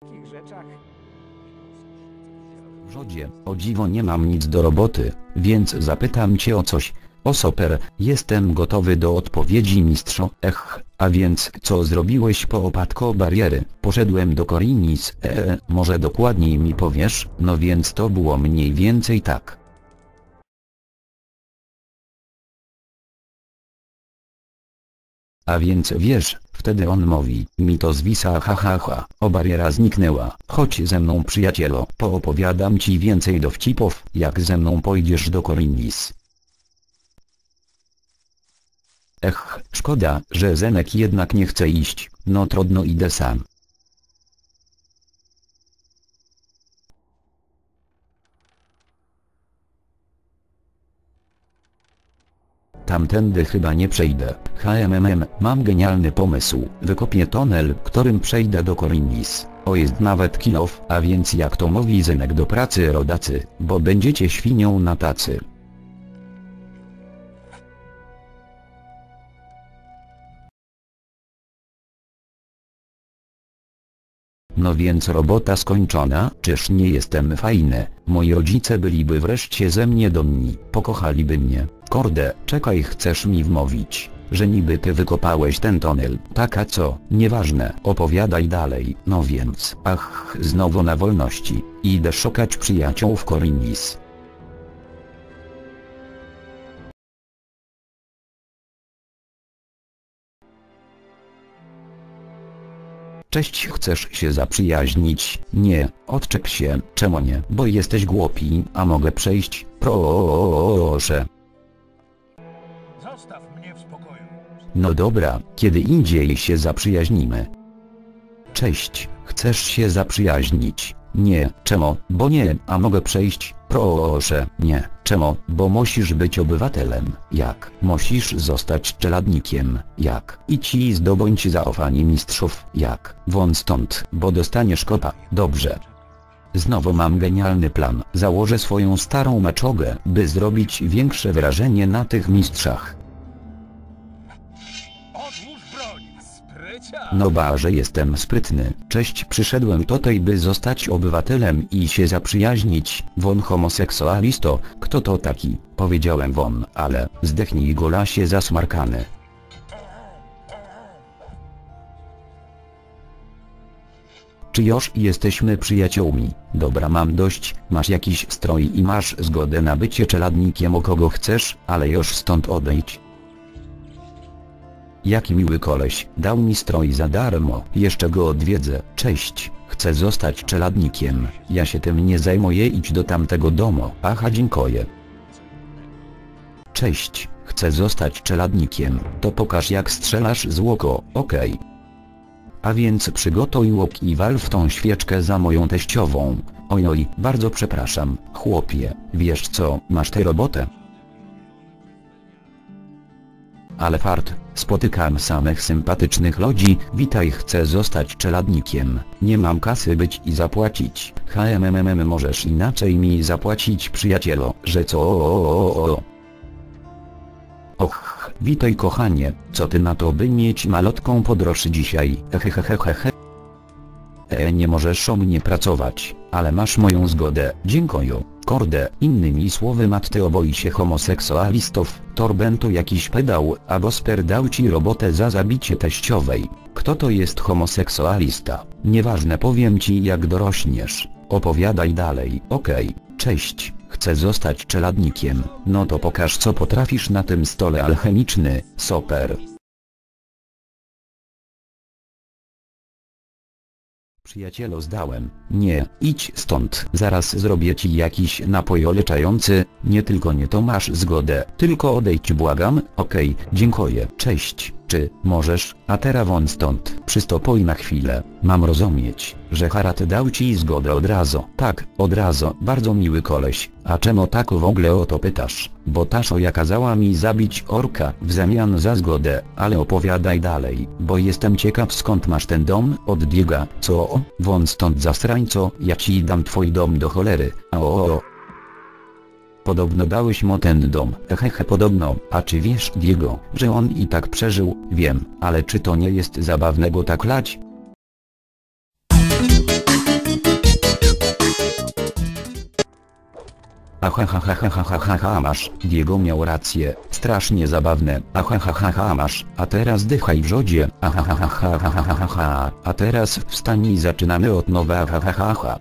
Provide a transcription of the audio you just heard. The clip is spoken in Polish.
takich rzeczach. Rzodzie, o dziwo nie mam nic do roboty, więc zapytam cię o coś. O super, jestem gotowy do odpowiedzi mistrzo. Ech, a więc co zrobiłeś po opadku bariery? Poszedłem do Korinis. Eee, może dokładniej mi powiesz? No więc to było mniej więcej tak. A więc wiesz, wtedy on mówi, mi to zwisa ha ha ha, o bariera zniknęła, chodź ze mną przyjacielo, poopowiadam ci więcej dowcipów, jak ze mną pójdziesz do Korinis. Ech, szkoda, że Zenek jednak nie chce iść, no trudno idę sam. Tamtędy chyba nie przejdę. HMMM, mam genialny pomysł. Wykopię tunel, którym przejdę do Korinis. O jest nawet kilof, a więc jak to mówi Zenek do pracy rodacy, bo będziecie świnią na tacy. No więc robota skończona, czyż nie jestem fajny, moi rodzice byliby wreszcie ze mnie dumni, pokochaliby mnie, korde, czekaj chcesz mi wmówić, że niby ty wykopałeś ten tunel, taka co, nieważne, opowiadaj dalej, no więc, ach, znowu na wolności, idę szukać przyjaciół w Korinis. Cześć chcesz się zaprzyjaźnić? Nie, odczep się, czemu nie? Bo jesteś głupi, a mogę przejść? Proszę. No dobra, kiedy indziej się zaprzyjaźnimy. Cześć, chcesz się zaprzyjaźnić? Nie, czemu? Bo nie, a mogę przejść? Proszę, nie, czemu? Bo musisz być obywatelem. Jak? Musisz zostać czeladnikiem. Jak? I zdobądź zaufanie mistrzów. Jak? Wąt stąd, bo dostaniesz kopa. Dobrze. Znowu mam genialny plan. Założę swoją starą maczogę, by zrobić większe wrażenie na tych mistrzach. No ba, że jestem sprytny. Cześć, przyszedłem tutaj by zostać obywatelem i się zaprzyjaźnić. Won homoseksualisto, kto to taki? Powiedziałem won, ale, zdechnij golasie zasmarkany. Czy już jesteśmy przyjaciółmi? Dobra mam dość, masz jakiś strój i masz zgodę na bycie czeladnikiem o kogo chcesz, ale już stąd odejdź. Jaki miły koleś, dał mi strój za darmo, jeszcze go odwiedzę, cześć, chcę zostać czeladnikiem, ja się tym nie zajmuję. Idź do tamtego domu, aha dziękuję. Cześć, chcę zostać czeladnikiem, to pokaż jak strzelasz z łuku, okej. A więc przygotuj łuk i wal w tą świeczkę za moją teściową. Ojoj, bardzo przepraszam, chłopie, wiesz co, masz tę robotę? Ale fart, spotykam samych sympatycznych ludzi, witaj chcę zostać czeladnikiem, nie mam kasy być i zapłacić, HMMM możesz inaczej mi zapłacić przyjacielo, że co. Och, witaj kochanie, co ty na to by mieć malotką podróż dzisiaj, hehehehehe. E, nie możesz o mnie pracować, ale masz moją zgodę, dziękuję. Korde, innymi słowy Matteo boi się homoseksualistów, Torben to jakiś pedał, a Bosper dał ci robotę za zabicie teściowej. Kto to jest homoseksualista? Nieważne powiem ci jak dorośniesz. Opowiadaj dalej. Okej, cześć, chcę zostać czeladnikiem. No to pokaż co potrafisz na tym stole alchemiczny, super. Przyjacielo zdałem, nie, idź stąd, zaraz zrobię ci jakiś napój oleczający, nie tylko nie to masz zgodę, tylko odejdź błagam, okej, dziękuję, cześć, czy, możesz, a teraz won stąd, przystopuj na chwilę, mam rozumieć, że Harat dał ci zgodę od razu, tak, od razu, bardzo miły koleś, a czemu tak w ogóle o to pytasz, bo ta szoja kazała mi zabić orka w zamian za zgodę, ale opowiadaj dalej, bo jestem ciekaw skąd masz ten dom od Diega, co, won stąd zastrańco, ja ci dam twój dom do cholery, a o, o. Podobno dałeś mu ten dom. Hehehe podobno. A czy wiesz Diego, że on i tak przeżył? Wiem, ale czy to nie jest zabawne go tak lać? Ahahahahahahaha masz, Diego miał rację, strasznie zabawne, ahahahaha masz, a teraz dychaj w rzodzie, ahahahahahaha, a teraz wstań i zaczynamy od nowa ahahaha.